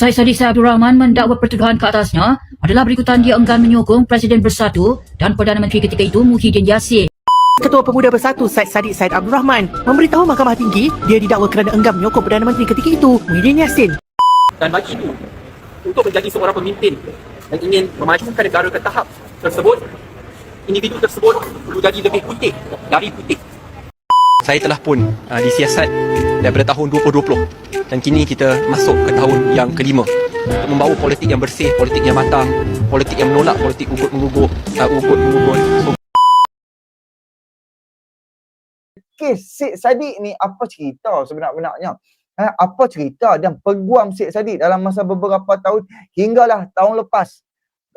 Syed Saddiq Syed Abdul Rahman mendakwa pertuduhan ke atasnya adalah berikutan dia enggan menyokong Presiden Bersatu dan Perdana Menteri ketika itu Muhyiddin Yassin. Ketua Pemuda Bersatu Syed Saddiq Syed Abdul Rahman memberitahu Mahkamah Tinggi dia didakwa kerana enggan menyokong Perdana Menteri ketika itu Muhyiddin Yassin. dan bagi itu untuk menjadi seorang pemimpin yang ingin memajukan negara ke tahap tersebut individu tersebut perlu jadi lebih putih dari putih saya telah pun uh, disiasat daripada tahun 2020 dan kini kita masuk ke tahun yang kelima untuk membawa politik yang bersih, politik yang matang, politik yang menolak politik ugut mengugut, uh, ugut mengugut. So, kes Syed Saddiq ni apa cerita sebenar-benarnya? Ha, apa cerita dan peguam Syed Saddiq dalam masa beberapa tahun hinggalah tahun lepas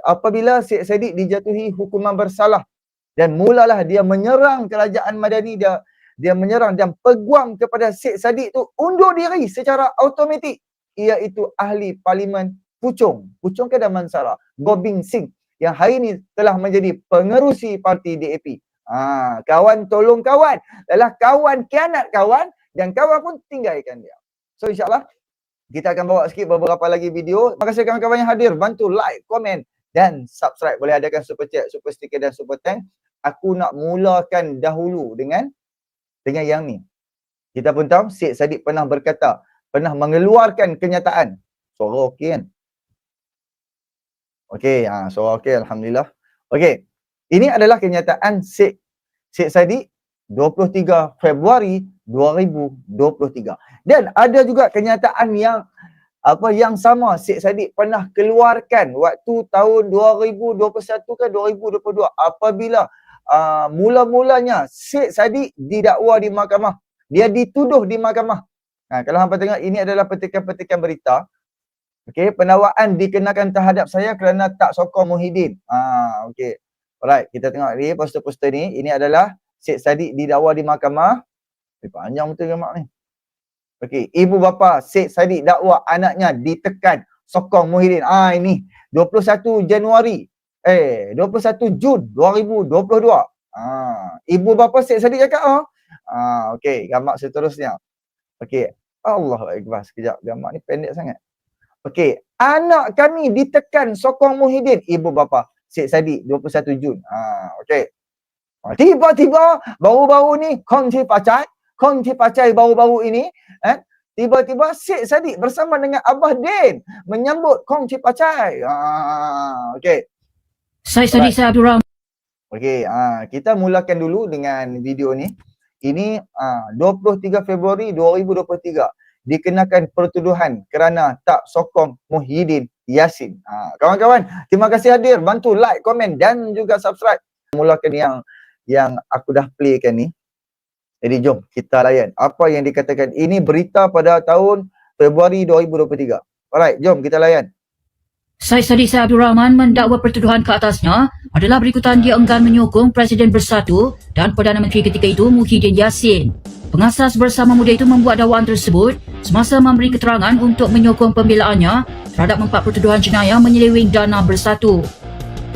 apabila Syed Saddiq dijatuhi hukuman bersalah dan mulalah dia menyerang kerajaan Madani dia dia menyerang dan peguam kepada Syed Saddiq tu undur diri secara automatik iaitu ahli parlimen Puchong Puchong ke Damansara Gobing Singh yang hari ini telah menjadi pengerusi parti DAP Ha, kawan tolong kawan. Adalah kawan kianat kawan dan kawan pun tinggalkan dia. So insyaAllah kita akan bawa sikit beberapa lagi video. Terima kasih kawan-kawan yang hadir. Bantu like, komen dan subscribe. Boleh adakan super chat, super sticker dan super thank. Aku nak mulakan dahulu dengan dengan yang ni. Kita pun tahu Syed Saddiq pernah berkata, pernah mengeluarkan kenyataan. Suara okey kan? Okey, ha, suara okey Alhamdulillah. Okey, ini adalah kenyataan Syed, Syed Saddiq 23 Februari 2023. Dan ada juga kenyataan yang apa yang sama Syed Saddiq pernah keluarkan waktu tahun 2021 ke 2022 apabila uh, mula-mulanya Syed Saddiq didakwa di mahkamah. Dia dituduh di mahkamah. Ha, kalau hampa tengok ini adalah petikan-petikan berita. Okey, penawakan dikenakan terhadap saya kerana tak sokong Muhyiddin. Ah, okey. Alright, kita tengok ni poster-poster ni. Ini adalah Syed Saddiq didakwa di mahkamah. Eh, panjang betul mak ni. Okey, ibu bapa Syed Saddiq dakwa anaknya ditekan sokong Muhyiddin. Ah ini 21 Januari eh 21 Jun 2022. Ah, ibu bapa Syed Saddiq cakap ah. Ah, okey, gambar seterusnya. Okey, Allahu akbar sekejap. Gambar ni pendek sangat. Okey, anak kami ditekan sokong Muhyiddin ibu bapa. Syed Saddiq 21 Jun. Ha, okey. Ha, tiba-tiba baru-baru ni kongsi pacai, kongsi pacai baru-baru ini, eh, tiba-tiba Syed Saddiq bersama dengan Abah Din menyambut kongsi pacai. Ha, okey. Syed Saddiq Syed Abdul Rahman Okey, ha, kita mulakan dulu dengan video ni. Ini ha, 23 Februari 2023 dikenakan pertuduhan kerana tak sokong Muhyiddin Yassin. Ha, kawan-kawan, terima kasih hadir. Bantu like, komen dan juga subscribe. Mulakan yang yang aku dah playkan ni. Jadi jom kita layan. Apa yang dikatakan ini berita pada tahun Februari 2023. Alright, jom kita layan. Syed Saddiq Syed Abdul Rahman mendakwa pertuduhan ke atasnya adalah berikutan dia enggan menyokong Presiden Bersatu dan Perdana Menteri ketika itu Muhyiddin Yassin. Pengasas bersama muda itu membuat dakwaan tersebut semasa memberi keterangan untuk menyokong pembelaannya terhadap empat pertuduhan jenayah menyeleweng dana bersatu.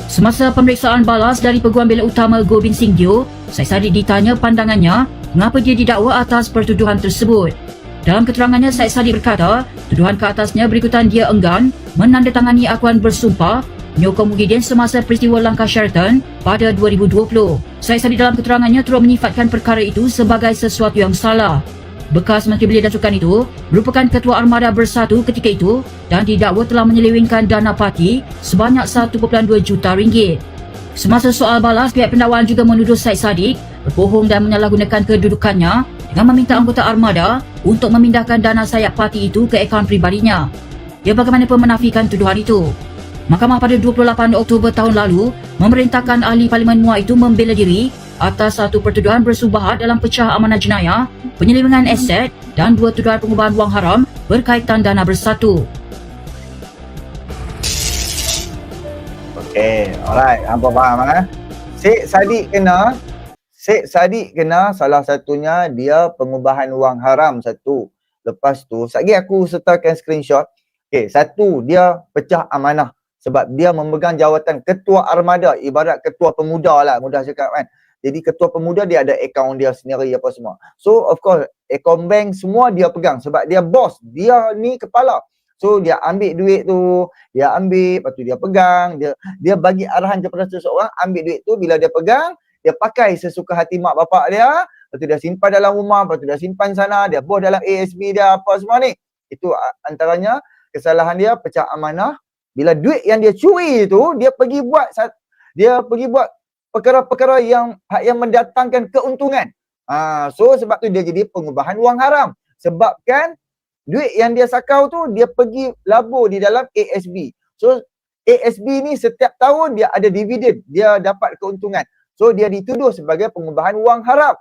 Semasa pemeriksaan balas dari Peguam Bela Utama Gobind Singh Dio, Syed Saddiq ditanya pandangannya mengapa dia didakwa atas pertuduhan tersebut. Dalam keterangannya, Syed Saddiq berkata, tuduhan ke atasnya berikutan dia enggan menandatangani akuan bersumpah menyokong Muhyiddin semasa peristiwa langkah Sheraton pada 2020. Syed Saddiq dalam keterangannya turut menyifatkan perkara itu sebagai sesuatu yang salah. Bekas Menteri Belia dan Sukan itu merupakan Ketua Armada Bersatu ketika itu dan didakwa telah menyelewengkan dana parti sebanyak 1.2 juta ringgit. Semasa soal balas, pihak pendakwaan juga menuduh Syed Saddiq berbohong dan menyalahgunakan kedudukannya dengan meminta anggota armada untuk memindahkan dana sayap parti itu ke akaun pribadinya. Ia bagaimanapun menafikan tuduhan itu. Mahkamah pada 28 Oktober tahun lalu memerintahkan ahli Parlimen MUA itu membela diri atas satu pertuduhan bersubahat dalam pecah amanah jenayah, penyelewengan aset dan dua tuduhan pengubahan wang haram berkaitan dana bersatu. Okay, alright. Hampa faham eh? Syed Saddiq kena, Syed Saddiq kena salah satunya dia pengubahan wang haram satu. Lepas tu, lagi aku sertakan screenshot. Okay, satu dia pecah amanah sebab dia memegang jawatan ketua armada ibarat ketua pemuda lah mudah cakap kan. Jadi ketua pemuda dia ada akaun dia sendiri apa semua. So of course akaun bank semua dia pegang sebab dia bos, dia ni kepala. So dia ambil duit tu, dia ambil, lepas tu dia pegang, dia dia bagi arahan kepada seseorang, ambil duit tu bila dia pegang, dia pakai sesuka hati mak bapak dia, lepas tu dia simpan dalam rumah, lepas tu dia simpan sana, dia bos dalam ASB dia apa semua ni. Itu antaranya kesalahan dia pecah amanah. Bila duit yang dia curi tu, dia pergi buat dia pergi buat perkara-perkara yang yang mendatangkan keuntungan. Ah, so sebab tu dia jadi pengubahan wang haram. Sebabkan duit yang dia sakau tu dia pergi labur di dalam ASB. So ASB ni setiap tahun dia ada dividen, dia dapat keuntungan. So dia dituduh sebagai pengubahan wang haram.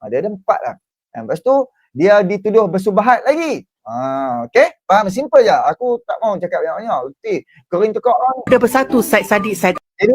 Ha, dia ada empat lah. Dan lepas tu dia dituduh bersubahat lagi. Ha, okay? Faham? Simple je. Aku tak mau cakap banyak-banyak. Betul. Kering tekak orang Ada bersatu side Sadiq side jadi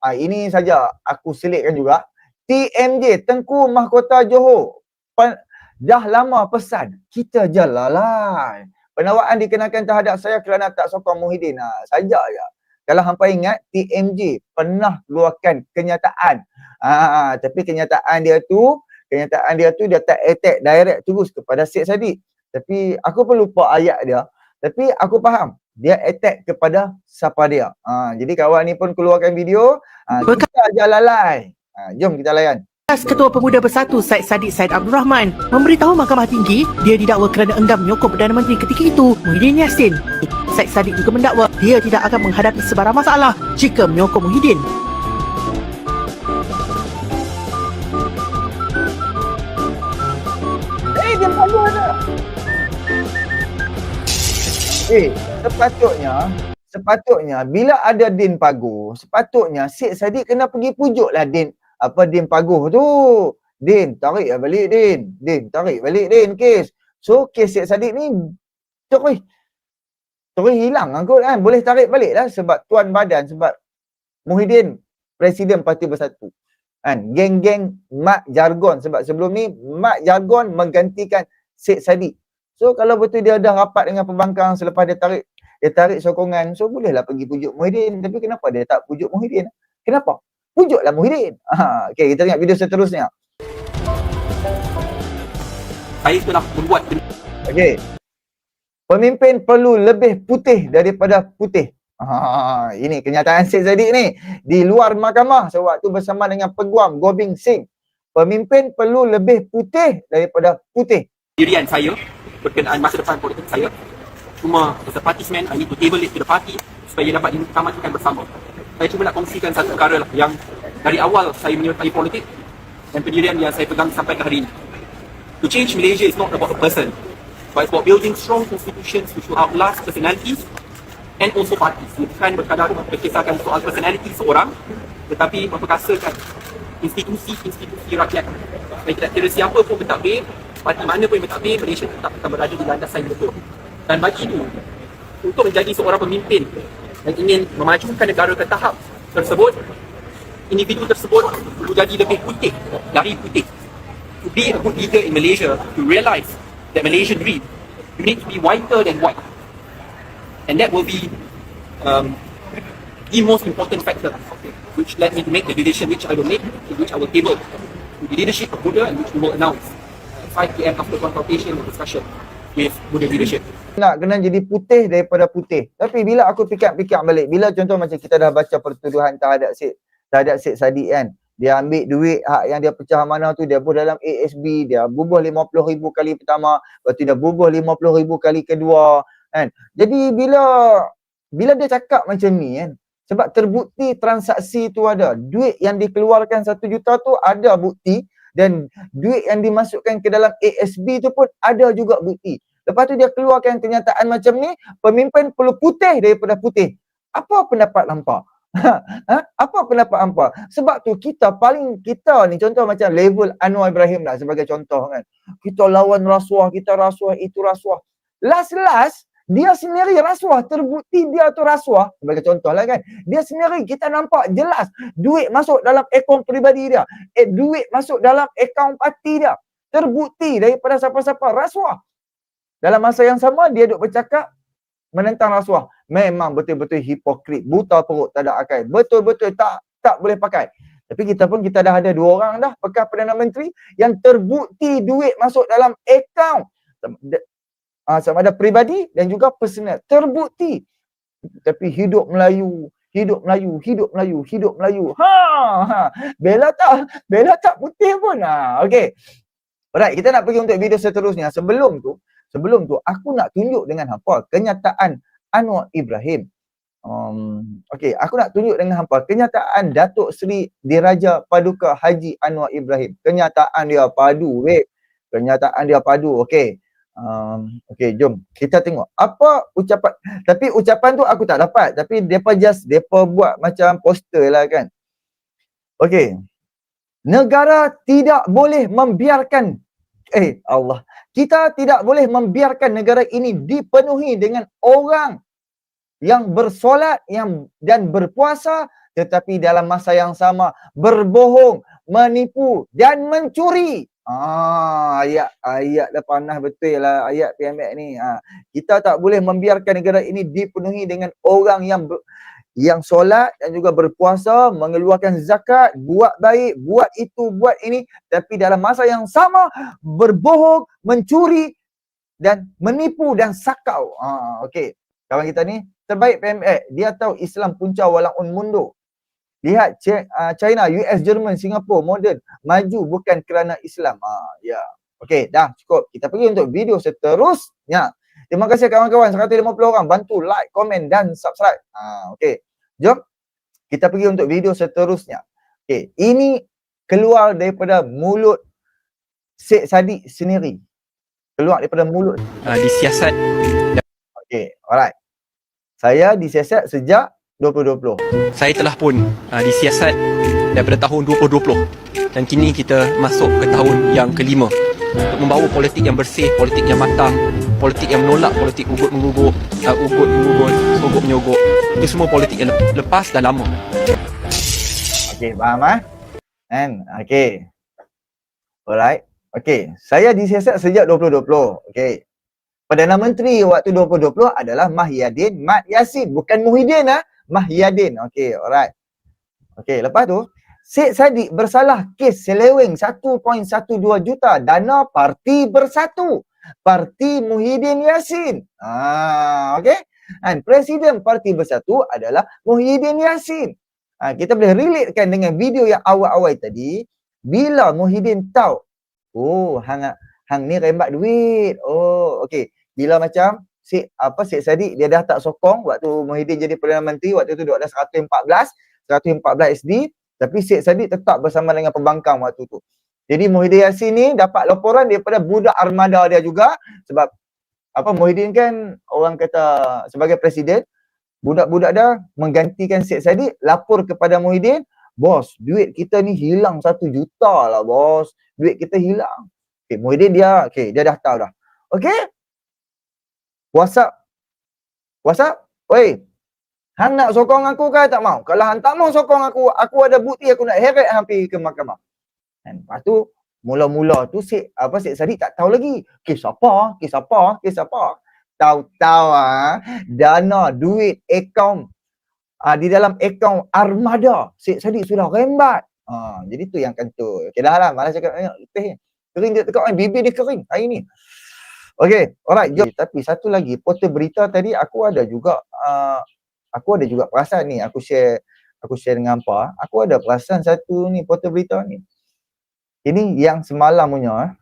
ah, ini saja aku selitkan juga. TMJ Tengku Mahkota Johor Pen, dah lama pesan kita je lalai. Penawaran dikenakan terhadap saya kerana tak sokong Muhyiddin. Ha, saja je. Kalau hampa ingat TMJ pernah keluarkan kenyataan. Ah, tapi kenyataan dia tu, kenyataan dia tu dia tak attack direct terus kepada Syed Saddiq. Tapi aku pun lupa ayat dia. Tapi aku faham dia attack kepada siapa dia. Ha, jadi kawan ni pun keluarkan video. Ha, kita ajar lalai. Ha, jom kita layan. Ketua Pemuda Bersatu Syed Saddiq Syed Abdul Rahman memberitahu Mahkamah Tinggi dia didakwa kerana enggam menyokong Perdana Menteri ketika itu Muhyiddin Yassin. Syed Saddiq juga mendakwa dia tidak akan menghadapi sebarang masalah jika menyokong Muhyiddin. Eh, sepatutnya sepatutnya bila ada din paguh, sepatutnya Syed Saddiq kena pergi pujuklah din apa din paguh tu. Din, tarik balik din. Din, tarik balik din kes. So kes Syed Saddiq ni terus terus hilang angkut kan. Boleh tarik balik lah sebab tuan badan sebab Muhyiddin Presiden Parti Bersatu. Kan, geng-geng mak jargon sebab sebelum ni mak jargon menggantikan Syed Saddiq. So kalau betul dia dah rapat dengan pembangkang selepas dia tarik dia tarik sokongan, so bolehlah pergi pujuk Muhyiddin. Tapi kenapa dia tak pujuk Muhyiddin? Kenapa? Pujuklah Muhyiddin. Ha, okay, kita tengok video seterusnya. Saya telah membuat Okey. Pemimpin perlu lebih putih daripada putih. Ha, ini kenyataan Syed Saddiq ni di luar mahkamah sewaktu bersama dengan peguam Gobing Singh. Pemimpin perlu lebih putih daripada putih. pendirian saya berkenaan masa depan politik saya. Cuma as a partisman, I need to table it to the party supaya dapat dimukamakan bersama. Saya cuma nak kongsikan satu perkara lah yang dari awal saya menyertai politik dan pendirian yang saya pegang sampai ke hari ini. To change Malaysia is not about a person, but it's about building strong institutions which will outlast personalities and also parties. Bukan berkadar berkisahkan soal personality seorang, tetapi memperkasakan institusi-institusi rakyat. Dan tidak kira siapa pun bertakbir, parti mana pun yang bertakbir, Malaysia tetap akan berada di landasan yang betul. Dan bagi itu, untuk menjadi seorang pemimpin yang ingin memajukan negara ke tahap tersebut, individu tersebut perlu jadi lebih putih dari putih. To be a good leader in Malaysia, to realise that Malaysian dream, you need to be whiter than white. And that will be um, the most important factor which led me to make the decision which I will make, which I will table the leadership of Buddha and which we will announce 5 p.m. after consultation and discussion with Buddha leadership. nak kena jadi putih daripada putih. Tapi bila aku fikir-fikir balik, bila contoh macam kita dah baca pertuduhan terhadap Syed, terhadap Syed Saddiq kan, dia ambil duit hak yang dia pecah mana tu, dia bubuh dalam ASB, dia bubuh RM50,000 kali pertama, lepas tu dia bubuh RM50,000 kali kedua, kan. Jadi bila bila dia cakap macam ni kan, sebab terbukti transaksi tu ada, duit yang dikeluarkan satu juta tu ada bukti dan duit yang dimasukkan ke dalam ASB tu pun ada juga bukti. Lepas tu dia keluarkan kenyataan macam ni, pemimpin perlu putih daripada putih. Apa pendapat hampa? ha? Apa pendapat hampa? Sebab tu kita paling, kita ni contoh macam level Anwar Ibrahim lah sebagai contoh kan. Kita lawan rasuah, kita rasuah, itu rasuah. Last-last, dia sendiri rasuah, terbukti dia tu rasuah. Sebagai contoh lah kan. Dia sendiri kita nampak jelas duit masuk dalam akaun peribadi dia. Eh, duit masuk dalam akaun parti dia. Terbukti daripada siapa-siapa rasuah. Dalam masa yang sama dia duk bercakap menentang rasuah. Memang betul-betul hipokrit, buta perut, tak ada akal. Betul-betul tak tak boleh pakai. Tapi kita pun kita dah ada dua orang dah bekas Perdana Menteri yang terbukti duit masuk dalam akaun. Uh, sama ada peribadi dan juga personal. Terbukti. Tapi hidup Melayu, hidup Melayu, hidup Melayu, hidup Melayu. Ha, ha. Bella tak, Bella tak putih pun. Ha, okay. Alright, kita nak pergi untuk video seterusnya. Sebelum tu, sebelum tu aku nak tunjuk dengan hampa kenyataan Anwar Ibrahim. Um, okay, aku nak tunjuk dengan hampa kenyataan Datuk Seri Diraja Paduka Haji Anwar Ibrahim. Kenyataan dia padu, weh. Kenyataan dia padu. Okay. Um, okay, jom kita tengok apa ucapan. Tapi ucapan tu aku tak dapat. Tapi depa just depa buat macam poster lah kan. Okay. Negara tidak boleh membiarkan eh Allah. Kita tidak boleh membiarkan negara ini dipenuhi dengan orang yang bersolat yang dan berpuasa tetapi dalam masa yang sama berbohong, menipu dan mencuri. Ah, ayat ayat dah panas betul lah ayat PMX ni. Ha, kita tak boleh membiarkan negara ini dipenuhi dengan orang yang ber, yang solat dan juga berpuasa, mengeluarkan zakat, buat baik, buat itu, buat ini tapi dalam masa yang sama berbohong, mencuri dan menipu dan sakau. Ah, okey. Kawan kita ni terbaik PMX. Dia tahu Islam punca walaupun mundur. Lihat ah, China, US, Jerman, Singapura, modern, maju bukan kerana Islam. Ah, ya. Okey, dah cukup. Kita pergi untuk video seterusnya. Terima kasih kawan-kawan 150 orang bantu like, komen dan subscribe. Ah, okey. Jom kita pergi untuk video seterusnya. Okey, ini keluar daripada mulut Syed Saddiq sendiri. Keluar daripada mulut. uh, disiasat Okey, alright. Saya disiasat sejak 2020. saya telah pun uh, disiasat daripada tahun 2020 dan kini kita masuk ke tahun yang kelima untuk membawa politik yang bersih, politik yang matang, politik yang menolak politik ugut mengugut, uh, ugut mengugut, sogot menyogok. Itu semua politik yang lep- lepas dan lama. Okey, faham ah? Kan? Okey. Alright. Okey, saya disiasat sejak 2020. Okey. Perdana Menteri waktu 2020 adalah Mahyadin Mat Yassin, bukan Muhyiddin ah, Mahyadin. Okey, alright. Okey, lepas tu Syed Saddiq bersalah kes seleweng 1.12 juta dana parti bersatu. Parti Muhyiddin Yassin. Ah, okey. Dan Presiden Parti Bersatu adalah Muhyiddin Yassin. Ha, kita boleh relatekan dengan video yang awal-awal tadi. Bila Muhyiddin tahu, oh hang hang ni rembat duit. Oh, okey. Bila macam si apa Syed Saddiq dia dah tak sokong waktu Muhyiddin jadi Perdana Menteri waktu tu dia ada 114, 114 SD, tapi Syed Saddiq tetap bersama dengan pembangkang waktu tu. Jadi Muhyiddin Yassin ni dapat laporan daripada budak armada dia juga sebab apa Muhyiddin kan orang kata sebagai presiden budak-budak dah menggantikan Syed Saddiq lapor kepada Muhyiddin bos duit kita ni hilang satu juta lah bos. Duit kita hilang. Okay, Muhyiddin dia okay, dia dah tahu dah. Okay WhatsApp WhatsApp Oi Hang nak sokong aku ke tak mau? Kalau hang tak mau sokong aku, aku ada bukti aku nak heret hang pergi ke mahkamah. Dan lepas tu, mula-mula tu Syed, apa Syed Saddiq tak tahu lagi. Kes apa? Kes apa? Kes apa? Tahu-tahu ah, dana, duit, akaun ah, di dalam akaun armada Syed Saddiq sudah rembat. Ah, jadi tu yang kantor. Okay dah lah, malas cakap banyak. Kering dia tekak kan, bibir dia kering hari ni. Okay, alright. Jom. Tapi satu lagi, portal berita tadi aku ada juga uh, aku ada juga perasan ni aku share aku share dengan apa aku ada perasan satu ni portal berita ni. Ini yang semalam punya eh.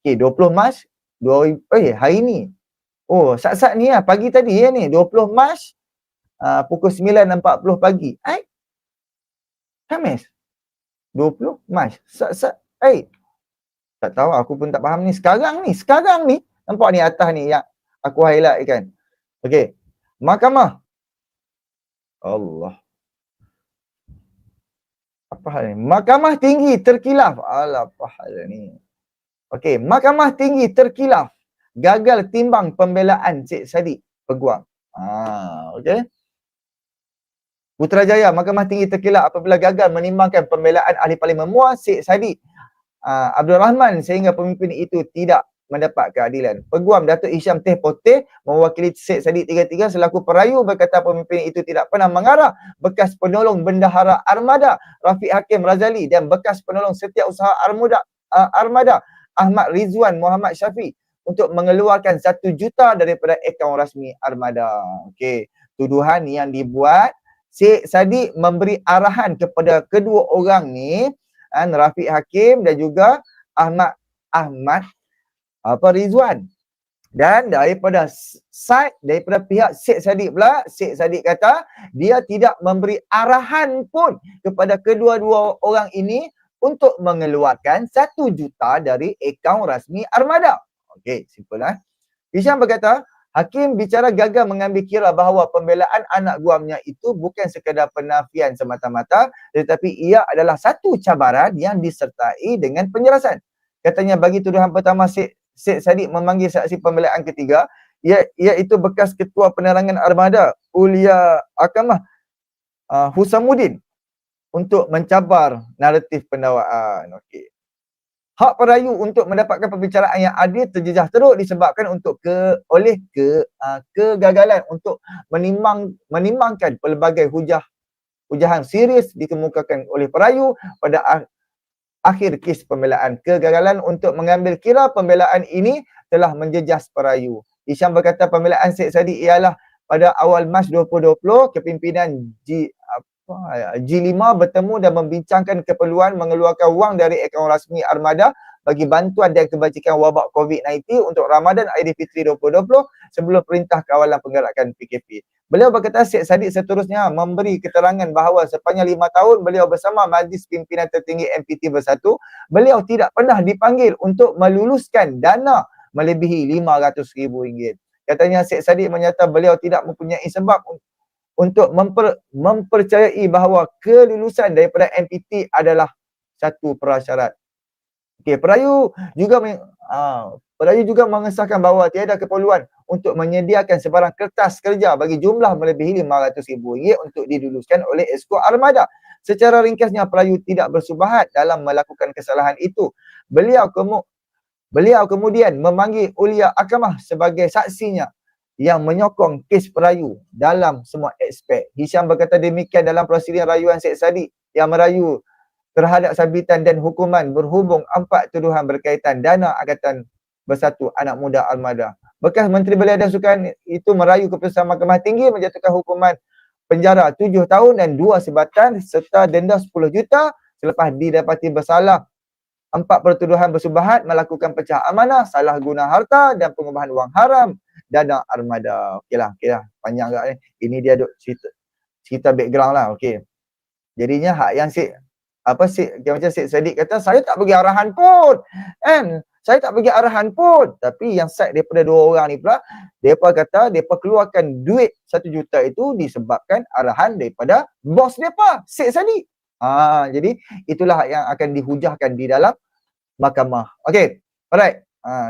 okay 20 Mac 2000 eh hari ni. Oh sat-sat ni lah pagi tadi ya ni 20 Mac uh, pukul 9.40 pagi. Eh? Khamis. 20 Mac sat-sat eh. Tak tahu aku pun tak faham ni. Sekarang ni sekarang ni nampak ni atas ni yang aku highlight kan okey mahkamah Allah. Apa hal ni? Mahkamah Tinggi terkilaf. Alah, apa hal ni? Okey, Mahkamah Tinggi terkilaf. Gagal timbang pembelaan Cik Saddiq peguam. Ah, okey. Putrajaya, Mahkamah Tinggi terkilaf apabila gagal menimbangkan pembelaan ahli parlimen muas Cik Saddiq uh, Abdul Rahman sehingga pemimpin itu tidak mendapat keadilan. Peguam Datuk Hisham Teh Poteh mewakili Syed Saddiq 33 selaku perayu berkata pemimpin itu tidak pernah mengarah bekas penolong bendahara armada Rafiq Hakim Razali dan bekas penolong setiausaha armada uh, armada Ahmad Rizwan Muhammad Syafi untuk mengeluarkan satu juta daripada akaun rasmi armada. Okey, tuduhan yang dibuat Syed Saddiq memberi arahan kepada kedua orang ni, kan, Rafiq Hakim dan juga Ahmad Ahmad apa Rizwan. Dan daripada side daripada pihak Syed Saddiq pula, Syed Saddiq kata dia tidak memberi arahan pun kepada kedua-dua orang ini untuk mengeluarkan satu juta dari akaun rasmi armada. Okey, simple lah. Hisham berkata, Hakim bicara gagal mengambil kira bahawa pembelaan anak guamnya itu bukan sekadar penafian semata-mata tetapi ia adalah satu cabaran yang disertai dengan penjelasan. Katanya bagi tuduhan pertama Syed, Syed Saddiq memanggil saksi pembelaan ketiga ia, iaitu bekas ketua penerangan armada Ulia Akamah uh, Husamuddin untuk mencabar naratif pendakwaan. Okey. Hak perayu untuk mendapatkan pembicaraan yang adil terjejah teruk disebabkan untuk ke oleh ke uh, kegagalan untuk menimbang menimbangkan pelbagai hujah hujahan serius dikemukakan oleh perayu pada ak- akhir kes pembelaan. Kegagalan untuk mengambil kira pembelaan ini telah menjejas perayu. Isyam berkata pembelaan Syed Saddiq ialah pada awal Mac 2020 kepimpinan G apa, G5 bertemu dan membincangkan keperluan mengeluarkan wang dari akaun rasmi Armada bagi bantuan dan kebajikan wabak COVID-19 untuk Ramadan Aidilfitri 2020 sebelum perintah kawalan penggerakan PKP. Beliau berkata Syed Saddiq seterusnya memberi keterangan bahawa sepanjang lima tahun beliau bersama Majlis Pimpinan Tertinggi MPT Bersatu, beliau tidak pernah dipanggil untuk meluluskan dana melebihi RM500,000. Katanya Syed Saddiq menyata beliau tidak mempunyai sebab un- untuk memper, mempercayai bahawa kelulusan daripada MPT adalah satu prasyarat. Okey, perayu juga uh, perayu juga mengesahkan bahawa tiada keperluan untuk menyediakan sebarang kertas kerja bagi jumlah melebihi RM500,000 untuk diluluskan oleh Esko Armada. Secara ringkasnya perayu tidak bersubahat dalam melakukan kesalahan itu. Beliau kemu, beliau kemudian memanggil Ulia Akamah sebagai saksinya yang menyokong kes perayu dalam semua aspek. Hisham berkata demikian dalam persidangan rayuan Syed Saddiq yang merayu terhadap sabitan dan hukuman berhubung empat tuduhan berkaitan dana Angkatan Bersatu Anak Muda Armada. Bekas Menteri Belia dan Sukan itu merayu keputusan Mahkamah Tinggi menjatuhkan hukuman penjara tujuh tahun dan dua sebatan serta denda 10 juta selepas didapati bersalah empat pertuduhan bersubahat melakukan pecah amanah, salah guna harta dan pengubahan wang haram dana armada. Okeylah, okeylah. Panjang agak ni. Ini dia duk cerita cerita background lah. Okey. Jadinya hak yang si apa si macam Syed Saddiq kata saya tak bagi arahan pun. Kan? Saya tak bagi arahan pun. Tapi yang side daripada dua orang ni pula depa kata depa keluarkan duit satu juta itu disebabkan arahan daripada bos depa, Syed Saddiq. Ah, jadi itulah yang akan dihujahkan di dalam mahkamah. Okey. Alright. Ah.